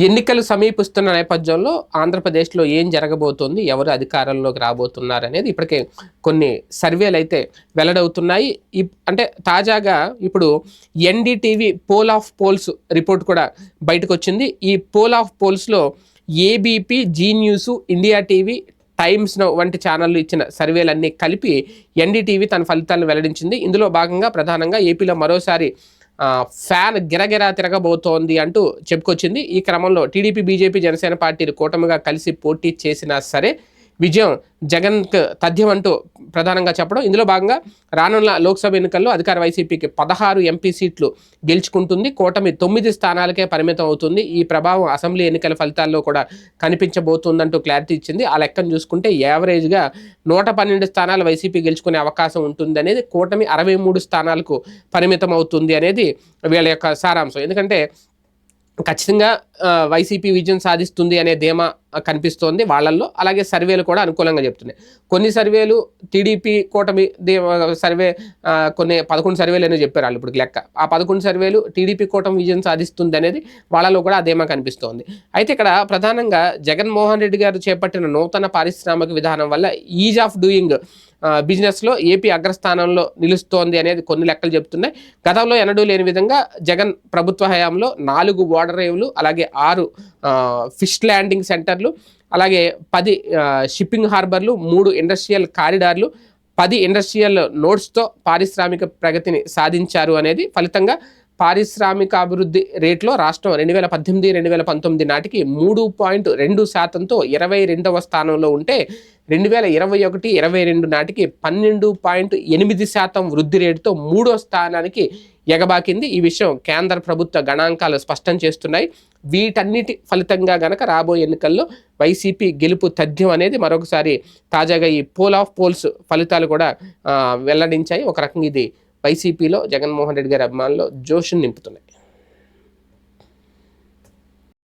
ఎన్నికలు సమీపిస్తున్న నేపథ్యంలో ఆంధ్రప్రదేశ్లో ఏం జరగబోతోంది ఎవరు అధికారంలోకి రాబోతున్నారు అనేది ఇప్పటికే కొన్ని సర్వేలు అయితే వెల్లడవుతున్నాయి. ఇప్- అంటే తాజాగా ఇప్పుడు NDTV poll of polls report కూడా బయటకు వచ్చింది ఈ poll of పోల్స్లో ABP Zee news India TV Times వంటి ఛానళ్ళు ఇచ్చిన సర్వేలన్నీ కలిపి ఎన్డీటీవీ తన ఫలితాలను వెల్లడించింది. ఇందులో భాగంగా ప్రధానంగా ఏపీలో మరోసారి ఫ్యాన్ గిరగిరా తిరగబోతోంది అంటూ చెప్పుకొచ్చింది. ఈ క్రమంలో టీడీపీ బీజేపీ జనసేన పార్టీలు కూటమిగా కలిసి పోటీ చేసినా సరే విజయం జగన్కు తథ్యం అంటూ ప్రధానంగా చెప్పడం. ఇందులో భాగంగా రానున్న లోక్సభ ఎన్నికల్లో అధికార వైసీపీకి పదహారు ఎంపీ సీట్లు గెలుచుకుంటుంది. కూటమి తొమ్మిది స్థానాలకే పరిమితం అవుతుంది. ఈ ప్రభావం అసెంబ్లీ ఎన్నికల ఫలితాల్లో కూడా కనిపించబోతుందంటూ క్లారిటీ ఇచ్చింది. ఆ లెక్కను చూసుకుంటే యావరేజ్గా నూట పన్నెండు స్థానాలు వైసీపీ గెలుచుకునే అవకాశం ఉంటుంది అనేది కూటమి అరవై మూడు స్థానాలకు పరిమితం అవుతుంది అనేది వీళ్ళ యొక్క సారాంశం. ఎందుకంటే ఖచ్చితంగా వైసీపీ విజయం సాధిస్తుంది అనే ధీమా కనిపిస్తోంది వాళ్ళల్లో. అలాగే సర్వేలు కూడా అనుకూలంగా చెప్తున్నాయి. కొన్ని సర్వేలు టీడీపీ కూటమి సర్వే కొన్ని పదకొండు సర్వేలు అనేది చెప్పారు వాళ్ళు ఇప్పుడు లెక్క. ఆ పదకొండు సర్వేలు టీడీపీ కూటమి విజయం సాధిస్తుంది అనేది వాళ్ళలో కూడా ఆ ధీమా కనిపిస్తోంది. అయితే ఇక్కడ ప్రధానంగా జగన్మోహన్ రెడ్డి గారు చేపట్టిన నూతన పారిశ్రామిక విధానం వల్ల ఈజ్ ఆఫ్ డూయింగ్ బిజినెస్లో ఏపీ అగ్రస్థానంలో నిలుస్తోంది అనేది కొన్ని లెక్కలు చెప్తున్నాయి. గతంలో ఎన్నడూ లేని విధంగా జగన్ ప్రభుత్వ హయాంలో నాలుగు ఓడరేవులు అలాగే ఆరు ఫిష్ ల్యాండింగ్ సెంటర్లు అలాగే పది షిప్పింగ్ హార్బర్లు మూడు ఇండస్ట్రియల్ కారిడార్లు పది ఇండస్ట్రియల్ నోట్స్తో పారిశ్రామిక ప్రగతిని సాధించారు అనేది ఫలితంగా పారిశ్రామిక అభివృద్ధి రేట్లో రాష్ట్రం రెండు వేల పద్దెనిమిది రెండు వేల పంతొమ్మిది నాటికి మూడు పాయింట్ రెండు శాతంతో ఇరవై రెండవ స్థానంలో ఉంటే రెండు వేల ఇరవై ఒకటి ఇరవై రెండు నాటికి పన్నెండు పాయింట్ ఎనిమిది శాతం వృద్ధి రేటుతో మూడో స్థానానికి ఎగబాకింది. ఈ విషయం కేంద్ర ప్రభుత్వ గణాంకాలు స్పష్టం చేస్తున్నాయి. వీటన్నిటి ఫలితంగా గనక రాబోయే ఎన్నికల్లో వైసీపీ గెలుపు తథ్యం అనేది మరొకసారి తాజాగా ఈ పోల్ ఆఫ్ పోల్స్ ఫలితాలు కూడా వెల్లడించాయి. ఒక రకంగా ఇది వైసీపీలో జగన్మోహన్ రెడ్డి గారి అభిమానులు జోషును నింపుతున్నాయి.